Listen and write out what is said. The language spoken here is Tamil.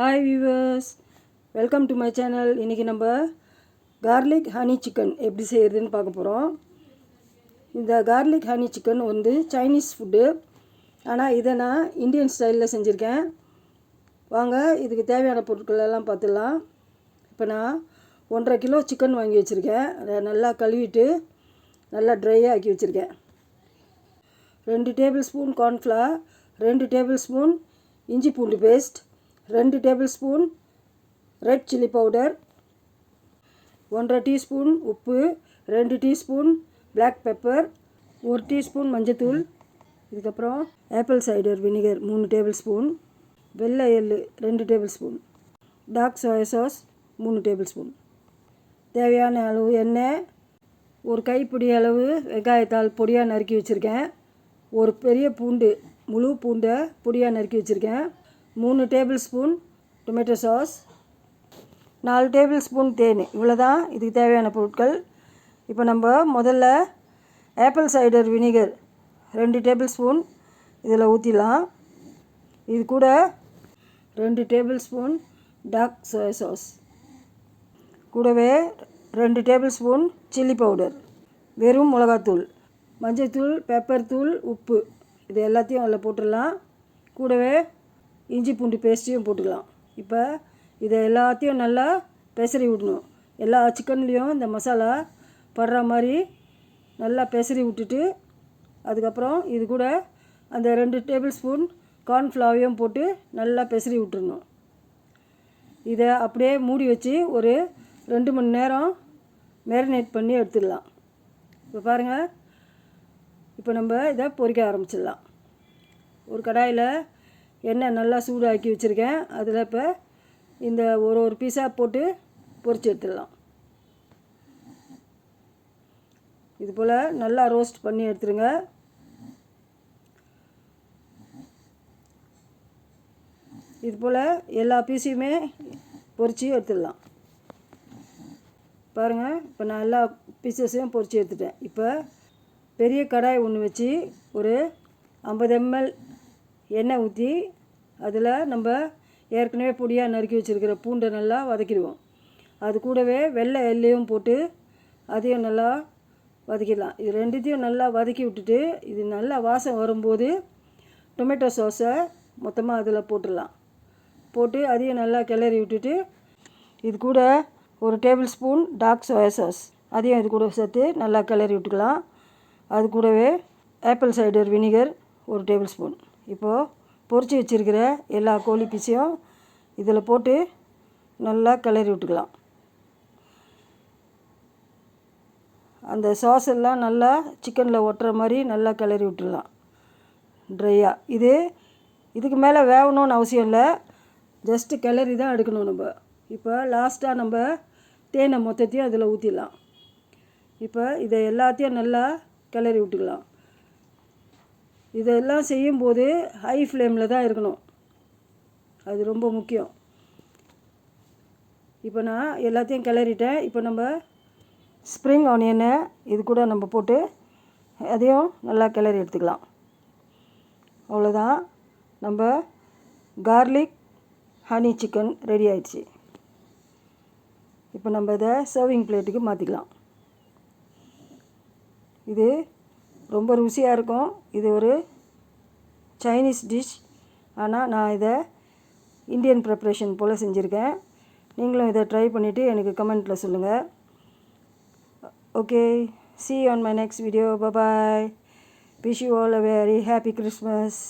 Hi viewers welcome to my channel இன்றைக்கி நம்ம கார்லிக் ஹனி சிக்கன் எப்படி செய்கிறதுன்னு பார்க்க போகிறோம் இந்த கார்லிக் ஹனி சிக்கன் வந்து சைனீஸ் ஃபுட்டு ஆனால் இதை நான் இந்தியன் ஸ்டைலில் செஞ்சுருக்கேன். வாங்க இதுக்கு தேவையான பொருட்கள் எல்லாம் பார்த்துடலாம். இப்போ நான் ஒன்றரை கிலோ சிக்கன் வாங்கி வச்சுருக்கேன். அதை நல்லா கழுவிட்டு நல்லா ட்ரையாக ஆக்கி வச்சுருக்கேன். ரெண்டு டேபிள் ஸ்பூன் கார்ன்ஃப்ளவர் ரெண்டு டேபிள் ஸ்பூன் இஞ்சி பூண்டு பேஸ்ட் ரெண்டு tablespoon red chilli powder ஒன்றரை டீஸ்பூன் உப்பு ரெண்டு டீஸ்பூன் பிளாக் பெப்பர் ஒரு டீஸ்பூன் மஞ்சத்தூள் இதுக்கப்புறம் ஆப்பிள் சைடர் வினிகர் மூணு டேபிள் ஸ்பூன் வெள்ளை எள்ளு ரெண்டு tablespoon dark soya sauce மூணு டேபிள் ஸ்பூன் தேவையான அளவு எண்ணெய் ஒரு கைப்பிடி அளவு வெங்காயத்தால் பொடியாக நறுக்கி வச்சுருக்கேன். ஒரு பெரிய பூண்டு முழு பூண்டை பொடியாக நறுக்கி வச்சுருக்கேன். மூணு டேபிள் ஸ்பூன் டொமேட்டோ சாஸ் நாலு டேபிள் ஸ்பூன் தேன். இவ்வளோ தான் இதுக்கு தேவையான பொருட்கள். இப்போ நம்ம முதல்ல ஆப்பிள் சைடர் வினிகர் ரெண்டு டேபிள் ஸ்பூன் இதில் ஊற்றிடலாம் இது கூட ரெண்டு tablespoon dark soya sauce கூடவே ரெண்டு டேபிள் ஸ்பூன் சில்லி பவுடர் வெறும் மிளகாத்தூள். மஞ்சள் தூள் பெப்பர் தூள் உப்பு. இது எல்லாத்தையும் அதில் போட்டுடலாம். கூடவே இஞ்சி பூண்டு பேஸ்ட்டையும் போட்டுக்கலாம். இப்போ இதை எல்லாத்தையும் நல்லா பெசரி விடணும். எல்லா சிக்கன்லேயும் இந்த மசாலா படுற மாதிரி நல்லா பெசரி விட்டுட்டு அதுக்கப்புறம் இது கூட அந்த ரெண்டு டேபிள் ஸ்பூன் கார்ன்ஃப்ளவரையும் போட்டு நல்லா பெசரி விட்டுறணும். இதை அப்படியே மூடி வச்சு ஒரு ரெண்டு மணி நேரம் மேரினேட் பண்ணி எடுத்துடலாம். இப்போ பாருங்கள் இப்போ நம்ம இதை பொரிக்க ஆரம்பிச்சிடலாம். ஒரு கடாயில் எண்ணெய் நல்லா சூடாக்கி வச்சுருக்கேன். அதில் இப்போ இந்த ஒரு ஒரு பீஸாக போட்டு பொறிச்சு எடுத்துடலாம். இது போல் நல்லா ரோஸ்ட் பண்ணி எடுத்துருங்க. இது போல் எல்லா பீஸையுமே பொரித்து எடுத்துடலாம். பாருங்கள் இப்போ நான் எல்லா பீசஸையும் பொரித்து எடுத்துட்டேன். இப்போ பெரிய கடாய் ஒன்று வச்சு ஒரு ஐம்பது எம்எல் எண்ணெய் ஊற்றி அதில் நம்ம ஏற்கனவே பொடியாக நறுக்கி வச்சுருக்கிற பூண்டை நல்லா வதக்கிடுவோம். அது கூடவே வெள்ளை எல்லையும் போட்டு அதையும் நல்லா வதக்கிடலாம். இது ரெண்டுத்தையும் நல்லா வதக்கி விட்டுட்டு இது நல்லா வாசம் வரும்போது டொமேட்டோ சாஸை மொத்தமாக அதில் போட்டுடலாம். போட்டு அதையும் நல்லா கிளறி விட்டுட்டு இது கூட ஒரு tablespoon dark soya sauce அதையும் இது கூட சேர்த்து நல்லா கிளறி விட்டுக்கலாம். அது கூடவே ஆப்பிள் சைடர் வினிகர் ஒரு டேபிள் ஸ்பூன். இப்போது பொறிச்சு வச்சுருக்கிற எல்லா கோழி பீஸையும் இதில் போட்டு நல்லா கிளறி விட்டுக்கலாம். அந்த சாஸ் எல்லாம் நல்லா சிக்கனில் ஒட்டுற மாதிரி நல்லா கிளறி விட்டுடலாம். ட்ரையாக இது இதுக்கு மேலே வேகணும்னு அவசியம் இல்லை. ஜஸ்ட்டு கிளறி தான் எடுக்கணும் நம்ம. இப்போ லாஸ்ட்டாக நம்ம தேனை மொத்தத்தையும் அதில் ஊற்றிடலாம் இப்போ இதை எல்லாத்தையும் நல்லா கிளறி விட்டுக்கலாம். இதெல்லாம் செய்யும்போது ஹை ஃப்ளேமில் தான் இருக்கணும். அது ரொம்ப முக்கியம். இப்போ நான் எல்லாத்தையும் கிளறிட்டேன். இப்போ நம்ம ஸ்ப்ரிங் ஆனியனை இது கூட நம்ம போட்டு அதையும் நல்லா கிளறி எடுத்துக்கலாம். அவ்வளோதான் நம்ம கார்லிக் ஹனி சிக்கன் ரெடி ஆயிடுச்சு. இப்போ நம்ம இதை சர்விங் பிளேட்டுக்கு மாற்றிக்கலாம் இது ரொம்ப ருசியாக இருக்கும். இது ஒரு சைனீஸ் டிஷ் ஆனால் நான் இதை இந்தியன் ப்ரிப்ரேஷன் போல் செஞ்சுருக்கேன். நீங்களும் இதை ட்ரை பண்ணிவிட்டு எனக்கு கமெண்ட்டில் சொல்லுங்கள் okay see on my next video bye bye wish you all a very happy Christmas